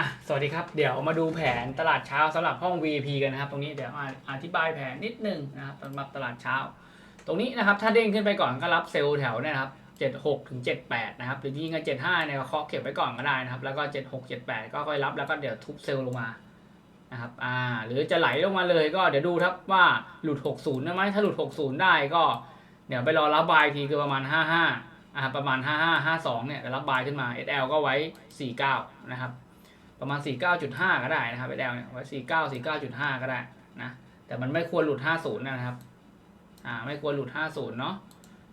อะสวัสดีครับ เดี๋ยวมาดูแผนตลาดเช้าสำหรับห้อง VIP กันนะครับ ตรงนี้เดี๋ยวอธิบายแผนนิดนึงนะครับสำหรับตลาดเช้า ตรงนี้นะครับถ้าเด้งขึ้นไปก่อนก็รับเซลล์แถวเนี่ยนะครับ76ถึง78นะครับหรือจริงๆก็75เนี่ยเคาะเก็บไว้ก่อนก็ได้นะครับ แล้วก็ 76 78 ก็ค่อยรับแล้วก็เดี๋ยวทุบเซลล์ลงมานะครับอ่าหรือจะไหลลงมาเลยก็เดี๋ยวดูครับว่าหลุด 60ได้ไหมถ้าหลุด 60 ได้ก็เดี๋ยวไปรอรับบายทีคือประมาณ 55อ่าประมาณ 55 52เนี่ยรับบายขึ้นมา SL ก็ไว้ 49 นะครับ ประมาณ 49.5 ก็ได้นะครับ SL เนี่ยไว้49 49.5 ก็ได้นะแต่มันไม่ควรหลุด 50 นะครับอ่าไม่ควรหลุด 50 เนาะ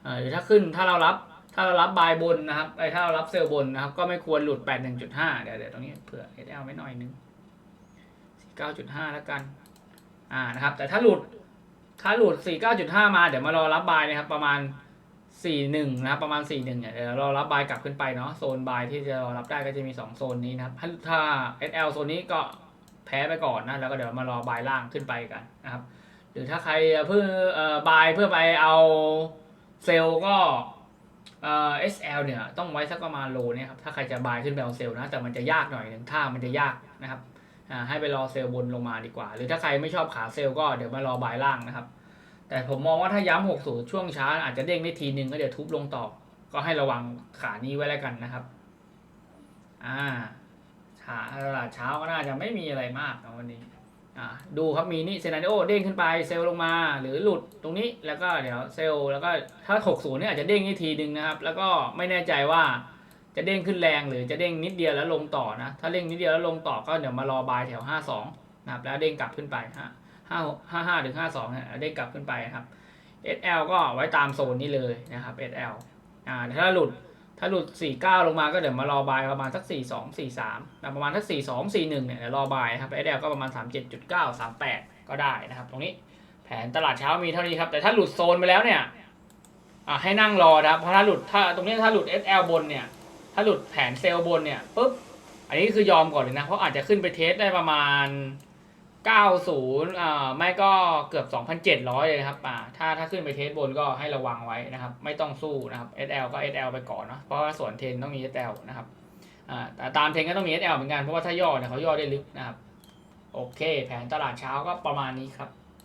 เออหรือถ้าขึ้นถ้าเรารับถ้าเรารับบายบนนะครับไอ้ถ้าเรารับเซลล์บนนะครับ ก็ไม่ควรหลุด 81.5 เดี๋ยวเดี๋ยวตรงนี้เผื่อ SL ไม่หน่อยนึง 49.5 แล้วกันอ่านะครับแต่ถ้าหลุดถ้าหลุด 49.5 มาเดี๋ยวมารอรับบายนะครับประมาณ 41นะครับประมาณ41เนี่ยเดี๋ยวเรารับบายกลับขึ้นไปเนาะโซนบายที่จะรอรับได้ก็จะมี2โซนนี้นะครับถ้า SL โซนนี้ก็แพ้ไปก่อนนะแล้วก็เดี๋ยวมารอบายล่างขึ้นไปกันนะครับ หรือถ้าใครเพื่ออบายเพื่อไปเอาเซลก็เอ่อ SL เนี่ยต้องไว้สักประมาณโลเนี่ยครับถ้าใครจะบายขึ้นไปเอาเซลนะแต่มันจะยากหน่อยหนึงท่ามันจะยากนะครับให้ไปรอเซลบนลงมาดีกว่า หรือถ้าใครไม่ชอบขาเซลก็เดี๋ยวมารอบายล่างนะครับ แต่ผมมองว่าถ้าย้ำ60ช่วงช้า อาจจะเด้งได้ทีหนึ่งก็เดี๋ยวทุบลงต่อ ก็ให้ระวังขานี้ไว้แล้วกันนะครับ อ่าขาตลาดเช้าก็น่าจะไม่มีอะไรมากนะวันนี้ อ่า ดูครับมีนี่เซนาริโอเด้งขึ้นไปเซลลงมา หรือหลุดตรงนี้แล้วก็เดี๋ยวเซลแล้วก็ถ้า60เนี่ยอาจจะเด้งได้ทีหนึ่งนะครับ แล้วก็ไม่แน่ใจว่าจะเด้งขึ้นแรงหรือจะเด้งนิดเดียวแล้วลงต่อนะ ถ้าเด้งนิดเดียวแล้วลงต่อก็เดี๋ยวมารอบายแถว 52 นะครับ แล้วเด้งกลับขึ้นไปฮะ ห้าห้าห้าถึงห้าสองเนี่ยได้กลับขึ้นไปนะครับ SL ก็ไว้ตามโซนนี้เลยนะครับ SL อ่าถ้าหลุดถ้าหลุด 49 ลงมาก็เดี๋ยวมารอบายประมาณสัก 42 43นะประมาณสัก 42 41 เนี่ยเดี๋ยวรอบายนะครับ SL ก็ประมาณ 37.9 38 ก็ได้นะครับ ตรงนี้แผนตลาดเช้ามีเท่านี้ครับ แต่ถ้าหลุดโซนไปแล้วเนี่ยอ่าให้นั่งรอนะครับเพราะถ้าหลุดถ้าตรงนี้ถ้าหลุด SL บนเนี่ย ถ้าหลุดแผนเซลล์บนเนี่ยปุ๊บอันนี้คือยอมก่อนเลยนะ เพราะอาจจะขึ้นไปเทสได้ประมาณ 90อ่าไม่ก็เกือบ 2,700 เลยนะครับอ่าถ้าถ้าขึ้นไปเทสบนก็ให้ระวังไว้นะครับ ไม่ต้องสู้นะครับ SL ก็ SL ไปก่อนเนาะเพราะว่าส่วนเทนต้องมี SL นะครับอ่าแต่ตามเทนก็ต้องมี SL เหมือนกันเพราะว่าถ้าย่อเนี่ยเขาย่อได้ลึกนะครับ โอเค แผนตลาดเช้าก็ประมาณนี้ครับ